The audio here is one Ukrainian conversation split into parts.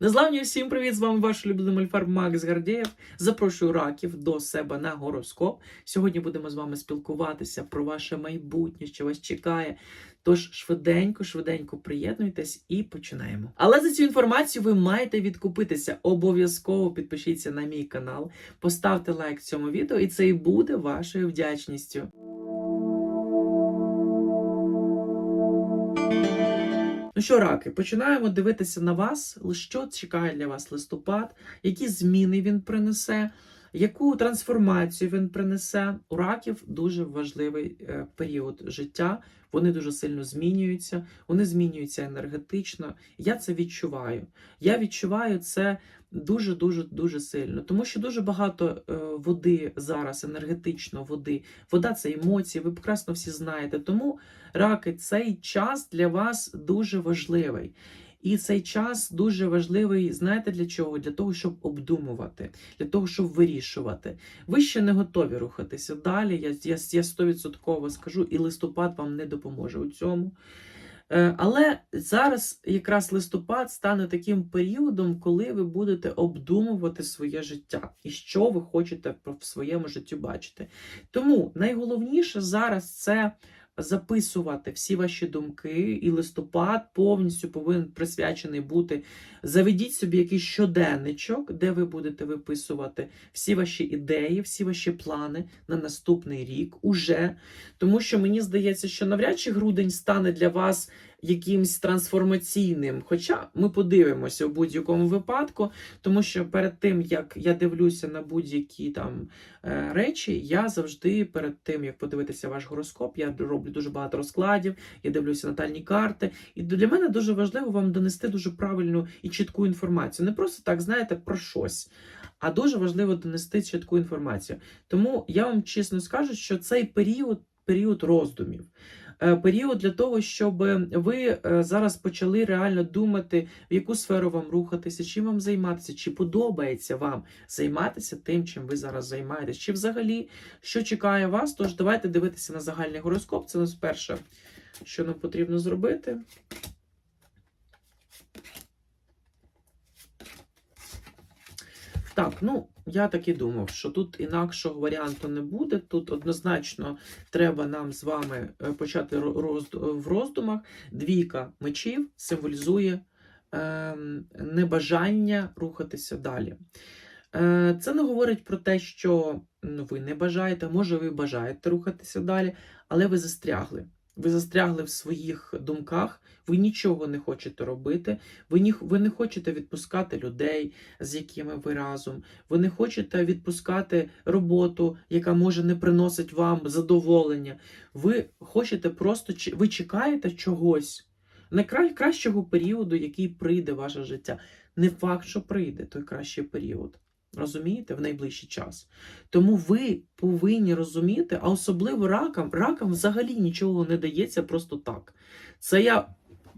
Незламні всім привіт! З вами ваш улюблений мольфар Макс Гардєєв. Запрошую раків до себе на гороскоп. Сьогодні будемо з вами спілкуватися про ваше майбутнє, що вас чекає. Тож швиденько, швиденько приєднуйтесь і починаємо. Але за цю інформацію ви маєте відкупитися. Обов'язково підпишіться на мій канал, поставте лайк цьому відео, і це і буде вашою вдячністю. Ну що, раки, починаємо дивитися на вас, що чекає для вас листопад, які зміни він принесе, яку трансформацію він принесе. У раків дуже важливий е, період життя. Вони дуже сильно змінюються, вони змінюються енергетично. Я це відчуваю. Я відчуваю це дуже дуже дуже сильно, тому що дуже багато е, води зараз, енергетично води. Вода це емоції, ви прекрасно всі знаєте. Тому раки, цей час для вас дуже важливий. І цей час дуже важливий, знаєте для чого? Для того, щоб обдумувати, для того, щоб вирішувати. Ви ще не готові рухатися далі. Я я, я 100% скажу, і листопад вам не допоможе у цьому. Е, Але зараз якраз листопад стане таким періодом, коли ви будете обдумувати своє життя і що ви хочете в своєму житті бачити. Тому найголовніше зараз це записувати всі ваші думки, і листопад повністю повинен присвячений бути. Заведіть собі якийсь щоденничок, де ви будете виписувати всі ваші ідеї, всі ваші плани на наступний рік уже. Тому що мені здається, що навряд чи грудень стане для вас якимсь трансформаційним. Хоча ми подивимося у будь-якому випадку, тому що перед тим, як я дивлюся на будь-які там е, речі, я завжди перед тим, як подивитися ваш гороскоп, я роблю дуже багато розкладів, я дивлюся натальні карти. І для мене дуже важливо вам донести дуже правильну і чітку інформацію. Не просто так, знаєте, про щось. А дуже важливо донести чітку інформацію. Тому я вам чесно скажу, що цей період період роздумів. Е, період для того, щоб ви е, зараз почали реально думати, в яку сферу вам рухатися, чим вам займатися, чи подобається вам займатися тим, чим ви зараз займаєтесь, чи взагалі що чекає вас. Тож давайте дивитися на загальний гороскоп. Це нас перше, що нам потрібно зробити. Так, ну я так і думав, що тут інакшого варіанту не буде. Тут однозначно треба нам з вами е, почати в роздумах. Двійка мечів символізує е, небажання рухатися далі. Е, Це не говорить про те, що ви не бажаєте, може, ви бажаєте рухатися далі, але ви застрягли. Ви застрягли в своїх думках, ви нічого не хочете робити, ви не, ви не хочете відпускати людей, з якими ви разом, ви не хочете відпускати роботу, яка може не приносить вам задоволення. Ви хочете просто ви чекаєте чогось, найкращого періоду, який прийде в ваше життя. Не факт, що прийде той кращий період. Розумієте, в найближчий час. Тому ви повинні розуміти, а особливо ракам, ракам взагалі нічого не дається просто так. Це я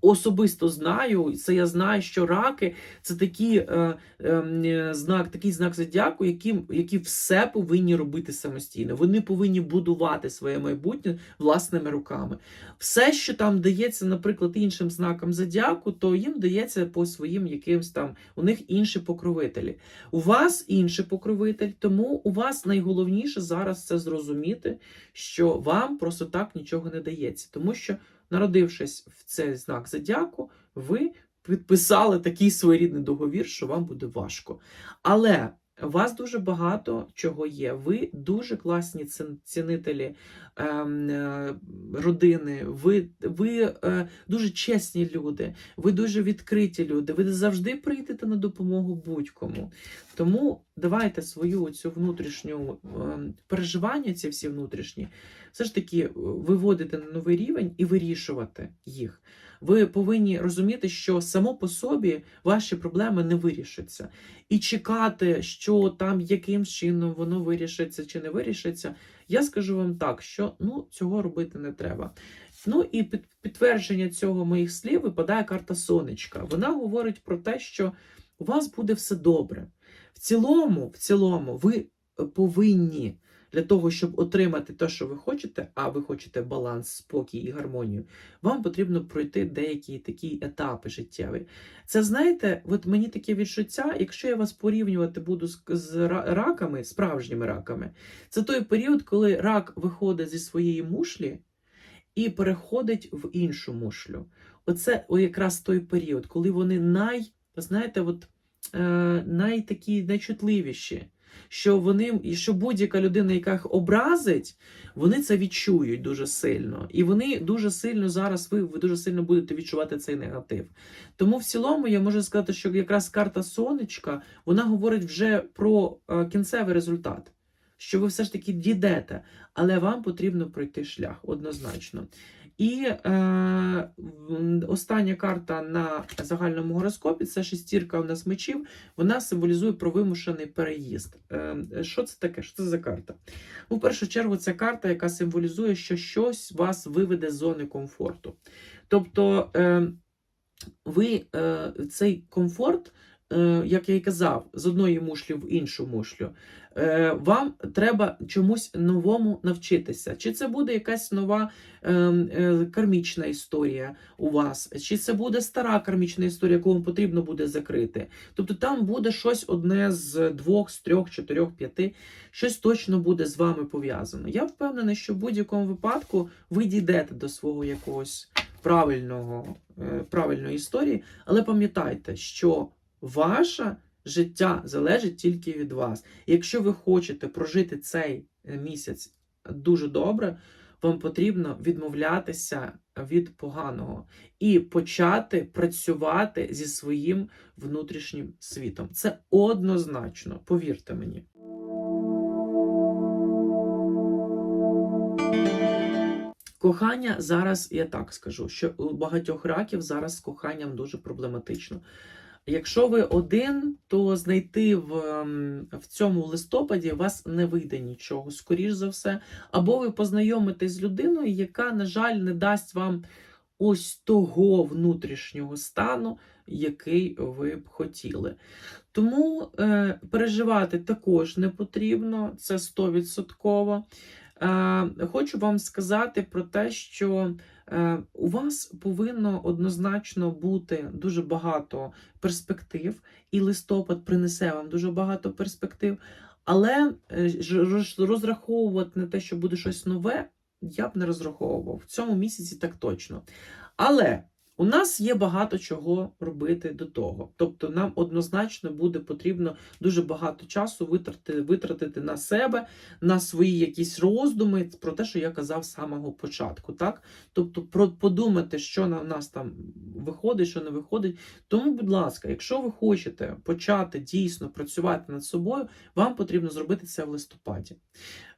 особисто знаю, це я знаю, що раки це такі, е, е, знак, такий знак зодіаку, які, які все повинні робити самостійно. Вони повинні будувати своє майбутнє власними руками. Все, що там дається, наприклад, іншим знакам зодіаку, то їм дається по своїм якимсь там, у них інші покровителі. У вас інший покровитель, тому у вас найголовніше зараз це зрозуміти, що вам просто так нічого не дається, тому що народившись в цей знак зодіаку, ви підписали такий своєрідний договір, що вам буде важко. Але вас дуже багато чого є. Ви дуже класні цінителі ем, е, родини, ви ви е, дуже чесні люди, ви дуже відкриті люди, ви завжди прийдете на допомогу будь-кому. Тому давайте свою цю внутрішню е, переживання, ці всі внутрішні, все ж таки виводити на новий рівень і вирішувати їх. Ви повинні розуміти, що само по собі ваші проблеми не вирішаться. І чекати, що там яким чином воно вирішиться чи не вирішиться, я скажу вам так, що ну, цього робити не треба. Ну і під підтвердження цього моїх слів випадає карта сонечка. Вона говорить про те, що у вас буде все добре. В цілому, в цілому, ви повинні для того, щоб отримати те, що ви хочете, а ви хочете баланс, спокій і гармонію, вам потрібно пройти деякі такі етапи життєві. Це знаєте, от мені таке відчуття, якщо я вас порівнювати буду з, з раками, справжніми раками, це той період, коли рак виходить зі своєї мушлі і переходить в іншу мушлю. Оце якраз той період, коли вони най, знаєте, от, е, най такі найчутливіші. Що вони, що будь-яка людина, яка їх образить, вони це відчують дуже сильно. І вони дуже сильно зараз, ви, ви дуже сильно будете відчувати цей негатив. Тому в цілому я можу сказати, що якраз карта сонечка вона говорить вже про е, кінцевий результат. Що ви все ж таки дійдете, але вам потрібно пройти шлях однозначно. І е, остання карта на загальному гороскопі це шестірка у нас мечів. Вона символізує про вимушений переїзд. Е, що це таке? Що це за карта? Ну, в першу чергу, це карта, яка символізує, що щось вас виведе з зони комфорту. Тобто, е, ви е, цей комфорт, як я і казав, з одної мушлі в іншу мушлю, е, вам треба чомусь новому навчитися. Чи це буде якась нова е, е, кармічна історія у вас, чи це буде стара кармічна історія, яку вам потрібно буде закрити. Тобто там буде щось одне з двох, з трьох, чотирьох, п'яти, щось точно буде з вами пов'язано. Я впевнений, що в будь-якому випадку ви дійдете до свого якогось правильного, е, правильної історії, але пам'ятайте, що ваше життя залежить тільки від вас. Якщо ви хочете прожити цей е, місяць дуже добре, вам потрібно відмовлятися від поганого і почати працювати зі своїм внутрішнім світом. Це однозначно, повірте мені. Кохання зараз, я так скажу, що у багатьох раків зараз з коханням дуже проблематично. Якщо ви один, то знайти в, ем, в цьому листопаді вас не вийде нічого, скоріш за все. Або ви познайомитесь з людиною, яка, на жаль, не дасть вам ось того внутрішнього стану, який ви б хотіли. Тому е, переживати також не потрібно, це 100%. Е, хочу вам сказати про те, що е, у вас повинно однозначно бути дуже багато перспектив, і листопад принесе вам дуже багато перспектив. Але е, розраховувати на те, що буде щось нове, я б не розраховував. В цьому місяці так точно. Але у нас є багато чого робити до того. Тобто, нам однозначно буде потрібно дуже багато часу витратити, витратити на себе, на свої якісь роздуми про те, що я казав з самого початку. Так? Тобто, про подумати, що на нас там виходить, що не виходить. Тому, будь ласка, якщо ви хочете почати дійсно працювати над собою, вам потрібно зробити це в листопаді.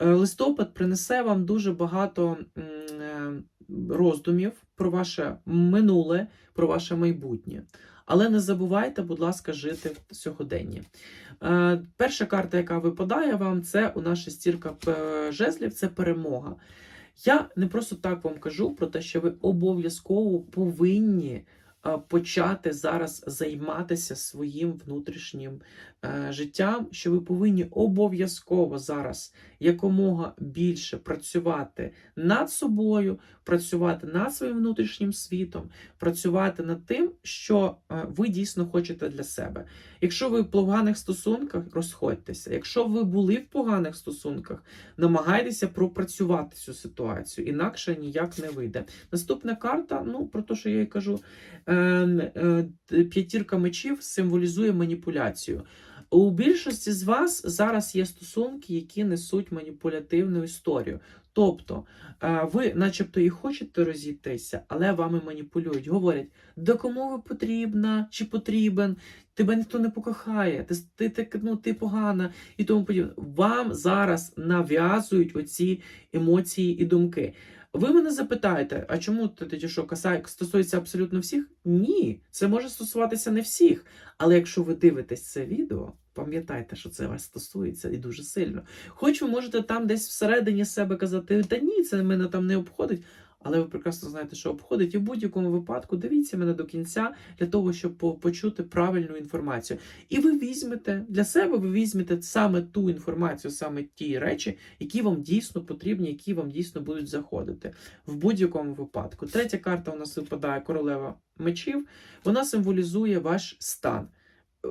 Е, Листопад принесе вам дуже багато е, роздумів про ваше минуле, про ваше майбутнє. Але не забувайте, будь ласка, жити в сьогоденні. Е, Перша карта, яка випадає вам, це у нас шестірка жезлів, це перемога. Я не просто так вам кажу про те, що ви обов'язково повинні почати зараз займатися своїм внутрішнім життям, що ви повинні обов'язково зараз якомога більше працювати над собою, працювати над своїм внутрішнім світом, працювати над тим, що е, ви дійсно хочете для себе. Якщо ви в поганих стосунках, розходьтеся. Якщо ви були в поганих стосунках, намагайтеся пропрацювати цю ситуацію, інакше ніяк не вийде. Наступна карта, ну про те, що я і кажу, е, е, п'ятірка мечів символізує маніпуляцію. У більшості з вас зараз є стосунки, які несуть маніпулятивну історію. Тобто, е, ви, начебто, і хочете розійтися, але вами маніпулюють. Говорять, до кому ви потрібна чи потрібен, тебе ніхто не покохає, ти, ти, ну, ти погана і тому подібне. Вам зараз нав'язують оці емоції і думки. Ви мене запитаєте, а чому тоді що касає, стосується абсолютно всіх? Ні, це може стосуватися не всіх. Але якщо ви дивитесь це відео, пам'ятайте, що це вас стосується і дуже сильно. Хоч ви можете там десь всередині себе казати, та ні, це мене там не обходить. Але ви прекрасно знаєте, що обходить. І в будь-якому випадку дивіться мене до кінця для того, щоб почути правильну інформацію. І ви візьмете для себе, ви візьмете саме ту інформацію, саме ті речі, які вам дійсно потрібні, які вам дійсно будуть заходити. В будь-якому випадку. Третя карта у нас випадає королева мечів. Вона символізує ваш стан.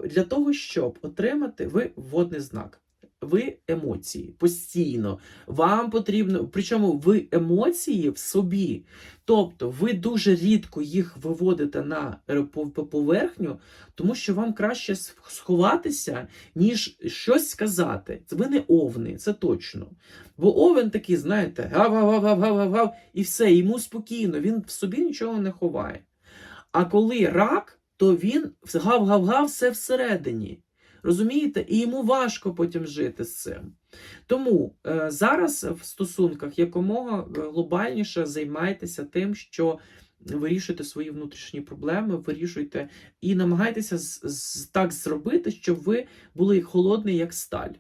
Для того, щоб отримати ви водний знак. Ви емоції постійно. Вам потрібно, причому ви емоції в собі. Тобто ви дуже рідко їх виводите на пов- по- поверхню, тому що вам краще сховатися, ніж щось сказати. Ви не овни, це точно. Бо овен такий, знаєте, гав-гав-гав-гав-гав, і все, йому спокійно, він в собі нічого не ховає. А коли рак, то він гав-гав-гав все всередині. Розумієте? І йому важко потім жити з цим. Тому е, зараз в стосунках якомога е, глобальніше займайтеся тим, що вирішуйте свої внутрішні проблеми, вирішуйте і намагайтеся з, з, так зробити, щоб ви були холодні, як сталь.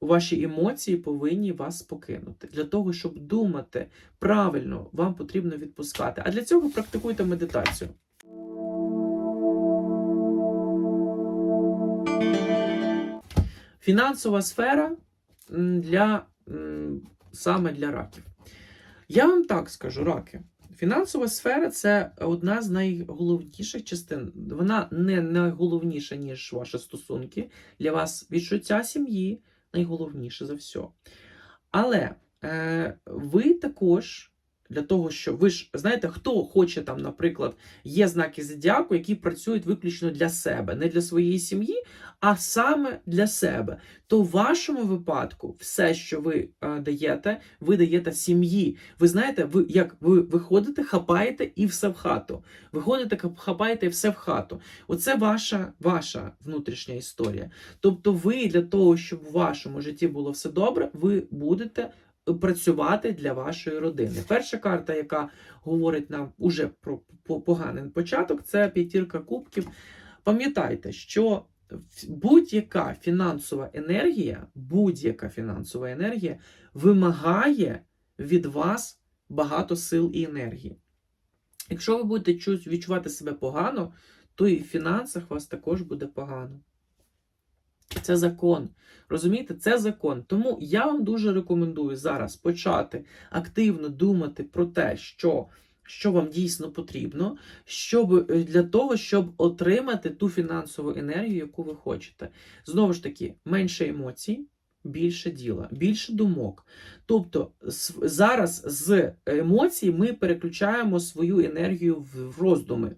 Ваші емоції повинні вас покинути. Для того, щоб думати правильно, вам потрібно відпускати. А для цього практикуйте медитацію. Фінансова сфера для, саме для раків. Я вам так скажу, раки. Фінансова сфера це одна з найголовніших частин. Вона не найголовніша, ніж ваші стосунки. Для вас відчуття сім'ї найголовніше за все. Але е, ви також для того, що ви ж знаєте, хто хоче там, наприклад, є знаки зодіаку, які працюють виключно для себе, не для своєї сім'ї, а саме для себе. То в вашому випадку все, що ви е, даєте, ви даєте сім'ї. Ви знаєте, ви як ви виходите, хапаєте і все в хату. Виходите, хап- хапаєте і все в хату. Оце ваша, ваша внутрішня історія. Тобто, ви для того, щоб в вашому житті було все добре, ви будете працювати для вашої родини. Перша карта, яка говорить нам уже про поганий початок, це п'ятірка кубків. Пам'ятайте, що будь-яка фінансова енергія, будь-яка фінансова енергія вимагає від вас багато сил і енергії. Якщо ви будете відчувати себе погано, то і в фінансах вас також буде погано. Це закон. Розумієте, це закон. Тому я вам дуже рекомендую зараз почати активно думати про те, що, що вам дійсно потрібно, щоб, е, для того, щоб отримати ту фінансову енергію, яку ви хочете. Знову ж таки, менше емоцій, більше діла, більше думок. Тобто зараз з емоцій ми переключаємо свою енергію в роздуми.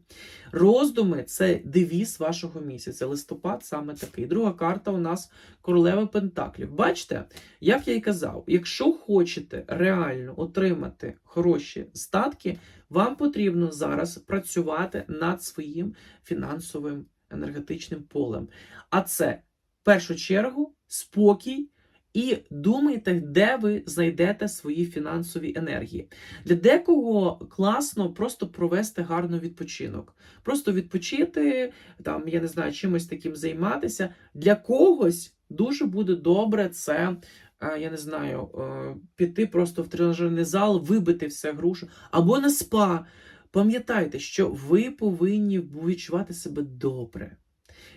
Роздуми це девіз вашого місяця. Листопад саме такий. Друга карта у нас королева Пентаклів. Бачите, як я і казав, якщо хочете реально отримати хороші статки, вам потрібно зараз працювати над своїм фінансовим енергетичним полем. А це в першу чергу спокій. І думайте, де ви знайдете свої фінансові енергії. Для декого класно просто провести гарно відпочинок. Просто відпочити, там, я не знаю, чимось таким займатися. Для когось дуже буде добре це, е, я не знаю, е, піти просто в тренажерний зал, вибити все грушу, або на спа. Пам'ятайте, що ви повинні відчувати себе добре.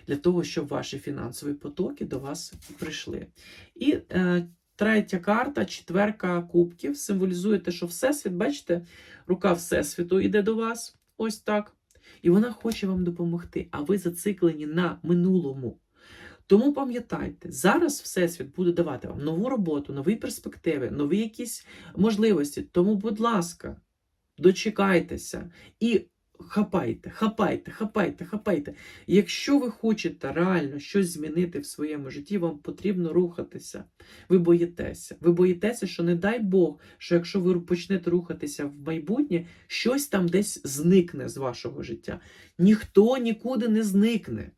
Для того, щоб ваші фінансові потоки до вас прийшли. І е, третя карта, четверка кубків, символізує те, що Всесвіт, бачите, рука Всесвіту йде до вас. Ось так. І вона хоче вам допомогти, а ви зациклені на минулому. Тому пам'ятайте, зараз Всесвіт буде давати вам нову роботу, нові перспективи, нові якісь можливості. Тому, будь ласка, дочекайтеся і хапайте, хапайте, хапайте, хапайте. Якщо ви хочете реально щось змінити в своєму житті, вам потрібно рухатися. Ви боїтеся. Ви боїтеся, що не дай Бог, що якщо ви почнете рухатися в майбутнє, щось там десь зникне з вашого життя. Ніхто нікуди не зникне.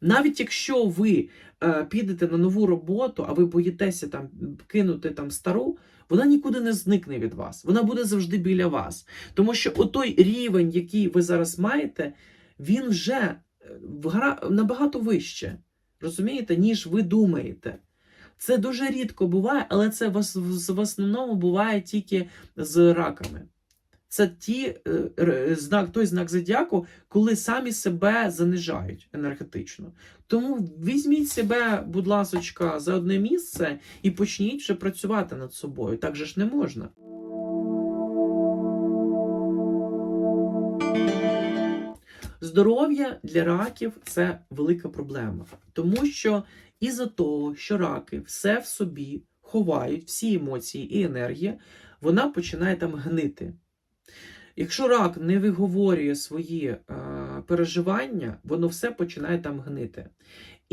Навіть якщо ви е, підете на нову роботу, а ви боїтеся там кинути там стару, вона нікуди не зникне від вас. Вона буде завжди біля вас. Тому що отой рівень, який ви зараз маєте, він вже е, набагато вище, розумієте, ніж ви думаєте. Це дуже рідко буває, але це в основному буває тільки з раками. Це ті, е, знак, той знак зодіаку, коли самі себе занижають енергетично. Тому візьміть себе, будь ласочка, за одне місце і почніть вже працювати над собою. Так же ж не можна. Здоров'я для раків це велика проблема, тому що із-за того, що раки все в собі ховають, всі емоції і енергія, вона починає там гнити. Якщо рак не виговорює свої е, переживання, воно все починає там гнити.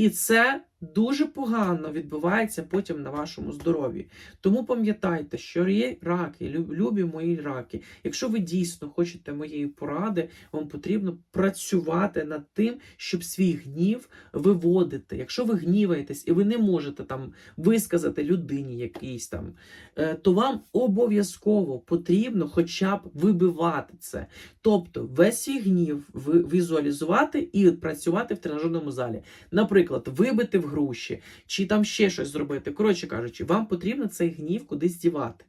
І це дуже погано відбувається потім на вашому здоров'ї. Тому пам'ятайте, що є раки, любі мої раки. Якщо ви дійсно хочете моєї поради, вам потрібно працювати над тим, щоб свій гнів виводити. Якщо ви гніваєтесь і ви не можете там висказати людині якийсь там, е, то вам обов'язково потрібно хоча б вибивати це. Тобто весь свій гнів візуалізувати і працювати в тренажерному залі. Наприклад, вибити в груші, чи там ще щось зробити. Коротше кажучи, вам потрібно цей гнів кудись дівати.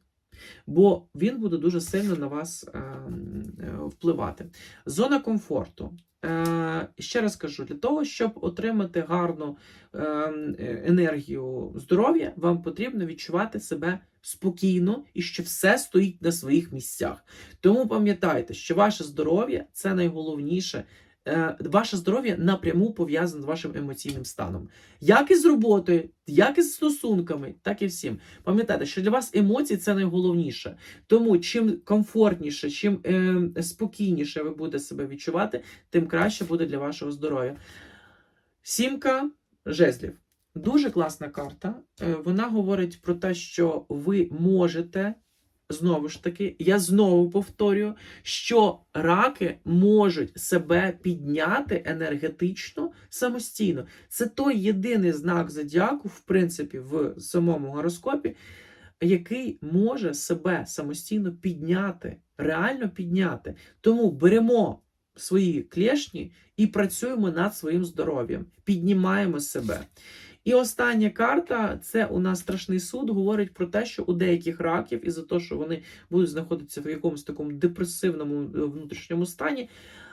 Бо він буде дуже сильно на вас е, е, впливати. Зона комфорту. Е, ще раз кажу, для того, щоб отримати гарну е, енергію здоров'я, вам потрібно відчувати себе спокійно і що все стоїть на своїх місцях. Тому пам'ятайте, що ваше здоров'я це найголовніше. Е, Ваше здоров'я напряму пов'язане з вашим емоційним станом. Як і з роботою, як і з стосунками, так і всім. Пам'ятайте, що для вас емоції це найголовніше. Тому чим комфортніше, чим е, спокійніше ви будете себе відчувати, тим краще буде для вашого здоров'я. Сімка жезлів. Дуже класна карта. Е, Вона говорить про те, що ви можете. Знову ж таки, я знову повторюю, що раки можуть себе підняти енергетично самостійно. Це той єдиний знак зодіаку, в принципі, в самому гороскопі, який може себе самостійно підняти, реально підняти. Тому беремо свої клешні і працюємо над своїм здоров'ям, піднімаємо себе. І остання карта це у нас страшний суд, говорить про те, що у деяких раків, із-за того, що вони будуть знаходитися в якомусь такому депресивному е, внутрішньому стані,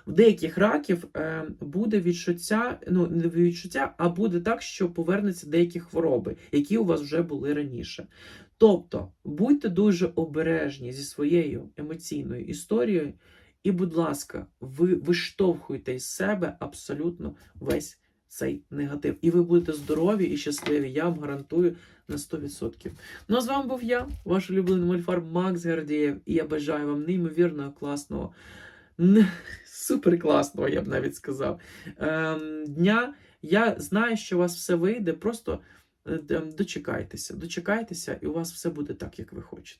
в деяких раків е, буде відчуття, ну не відчуття, а буде так, що повернуться деякі хвороби, які у вас вже були раніше. Тобто будьте дуже обережні зі своєю емоційною історією, і, будь ласка, ви виштовхуйте із себе абсолютно весь цей негатив. І ви будете здорові і щасливі. Я вам гарантую на 100%. Ну а з вами був я, ваш улюблений мольфар Макс Гардієв, і я бажаю вам неймовірного класного, супер класного, я б навіть сказав. Ем, дня. Я знаю, що у вас все вийде. Просто е, ем, дочекайтеся, дочекайтеся, і у вас все буде так, як ви хочете.